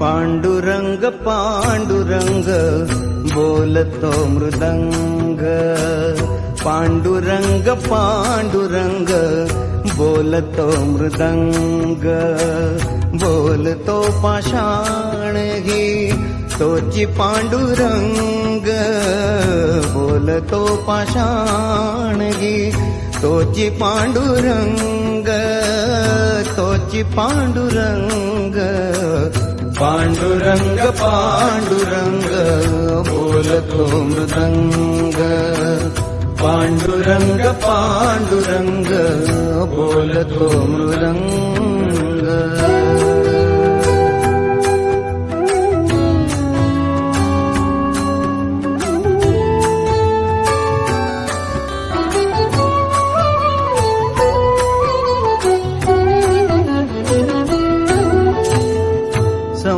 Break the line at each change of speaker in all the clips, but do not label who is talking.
पांडुरंग पांडुरंग बोलतो मृदंग। पांडुरंग पांडुरंग बोलतो मृदंग। बोलतो पाषाण घे तोची पांडुरंग। बोलतो घे तोची पांडुरंग। तोची पांडुरंग पांडुरंग पांडुरंग बोलतो मृदंग। पांडुरंग पांडुरंग बोलतो मृदंग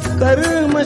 कर्म